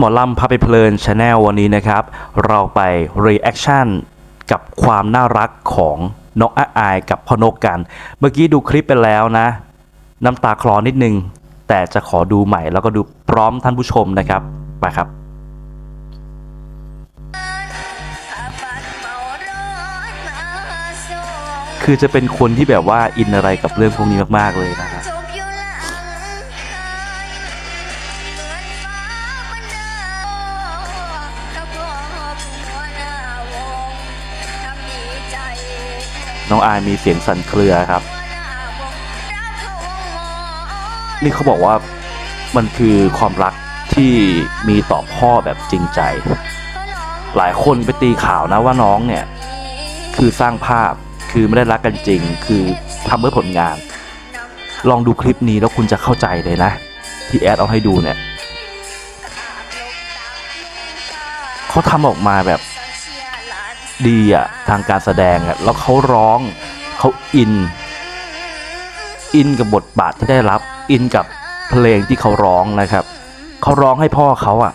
หมอลำพาไปเพลินชาแนลวันนี้นะครับ เราไป reaction กับความน่ารักของน้องอาอายกับพ่อนกกัน เมื่อกี้ดูคลิปไปแล้วนะ น้ำตาคลอนิดนึง แต่จะขอดูใหม่แล้วก็ดูพร้อมท่านผู้ชมนะครับ ไปครับคือจะเป็นคนที่แบบว่าอินอะไรกับเรื่องพวกนี้มาก ๆ เลยนะครับ น้องอายมีเสียงสั่นเครือครับ นี่เขาบอกว่ามันคือความรักที่มีต่อพ่อแบบจริงใจ หลายคนไปตีข่าวนะว่าน้องเนี่ย คือสร้างภาพคือไม่ได้รักกันจริง คือทำเพื่อผลงาน ลองดูคลิปนี้แล้วคุณจะเข้าใจเลยนะ ที่แอดเอาให้ดูเนี่ยเขาทำออกมาแบบ ดีอะทางการแสดงอะแล้วเขาร้องเขาอิน อินกับบทบาทที่ได้รับ อินกับเพลงที่เขาร้องนะครับเขาร้องให้พ่อเขาอะ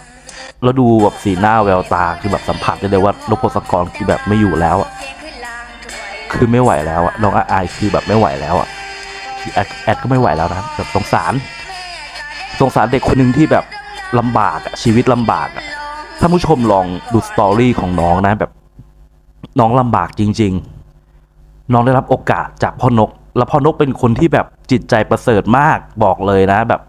แล้วดูแบบสีหน้าแววตาคือแบบสัมผัสได้เลยว่านพศกรคือแบบไม่อยู่แล้วอะคือไม่ไหวแล้วอะน้องอาอายคือแบบไม่ไหวแล้วอะแอดแอดก็ไม่ไหวแล้วนะแบบสงสารสงสารเด็กคนหนึ่งที่แบบลำบากอะชีวิตลำบากอะถ้าผู้ชมลองดูสตอรี่ของน้องนะแบบ น้องลำบากจริง ๆ น้องได้รับโอกาสจากพ่อนก แล้วพ่อนกเป็นคนที่แบบจิตใจประเสริฐมากบอกเลยนะแบบ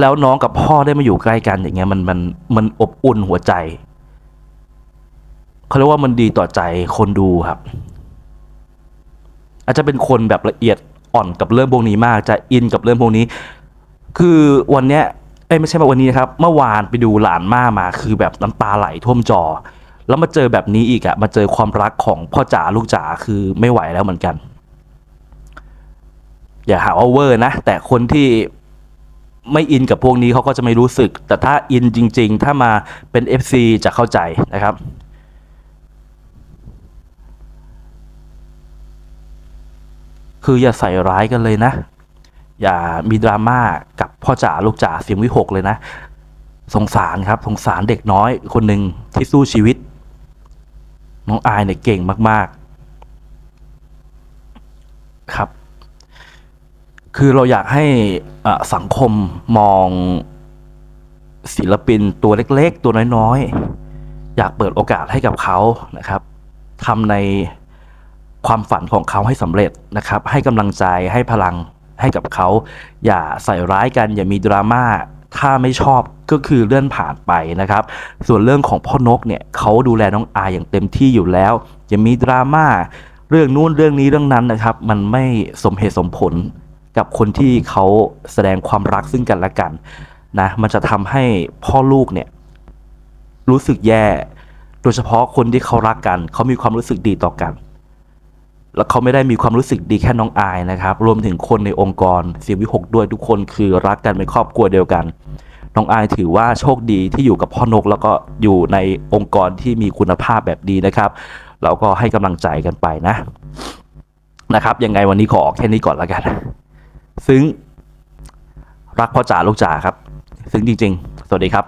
แล้วน้องกับพ่อได้มาอยู่ใกล้กันอย่างเงี้ยมันมันมันอบอุ่นหัวใจเขาเรียกว่ามันดีต่อใจคนดูครับ อาจจะเป็นคนแบบละเอียดอ่อนกับเรื่องพวกนี้มากจะอินกับเรื่องพวกนี้ คือวันเนี้ยเอ้ยไม่ใช่มาวันนี้นะครับ เมื่อวานไปดูหลานม่ามาคือแบบน้ำตาไหลท่วมจอ แล้วมาเจอแบบนี้อีกอะมาเจอความรักของพ่อจ๋าลูกจ๋าคือไม่ไหวแล้วเหมือนกัน อย่าหาว่าเวอร์นะ แต่คนที่ไม่อินกับพวกนี้เขาก็จะไม่รู้สึก แต่ถ้าอินจริง ๆ ถ้ามาเป็น FC จะเข้าใจนะครับ คืออย่าใส่ร้ายกันเลยนะ อย่ามีดราม่ากับพ่อจ๋าลูกจ๋าเสียงวิหกเลยนะ สงสารครับ สงสารเด็กน้อยคนหนึ่งที่สู้ชีวิต น้องอายเนี่ยเก่งมาก ๆ ครับ คือเราอยากให้สังคมมองศิลปินตัวเล็ก ๆ ตัวน้อย ๆ อยากเปิดโอกาสให้กับเขานะครับทำในความฝันของเขาให้สำเร็จนะครับ ให้กำลังใจให้พลังให้กับเขา อย่าใส่ร้ายกัน อย่ามีดราม่าถ้าไม่ชอบ ก็คือเลื่อนผ่านไปนะครับ ส่วนเรื่องของพ่อนกเนี่ยเขาดูแลน้องอายอย่างเต็มที่อยู่แล้วอย่ามีดราม่าเรื่องนู้นเรื่องนี้เรื่องนั้นนะครับ มันไม่สมเหตุสมผลกับคนที่เขาแสดงความรักซึ่งกันและกันนะมันจะทำให้พ่อลูกเนี่ยรู้สึกแย่ โดยเฉพาะคนที่เขารักกัน เขามีความรู้สึกดีต่อกัน แล้วเขาไม่ได้มีความรู้สึกดีแค่น้องอายนะครับ รวมถึงคนในองค์กรสีวิหกด้วยทุกคนคือรักกันเป็นครอบครัวเดียวกัน น้องอายถือว่าโชคดีที่อยู่กับพ่อนก แล้วก็อยู่ในองค์กรที่มีคุณภาพแบบดีนะครับเราก็ให้กำลังใจกันไปนะนะครับ ยังไงวันนี้ขอแค่นี้ก่อนแล้วกัน ซึ้งรักพ่อจ๋าลูกจ๋าครับ ซึ้งจริง ๆ สวัสดีครับ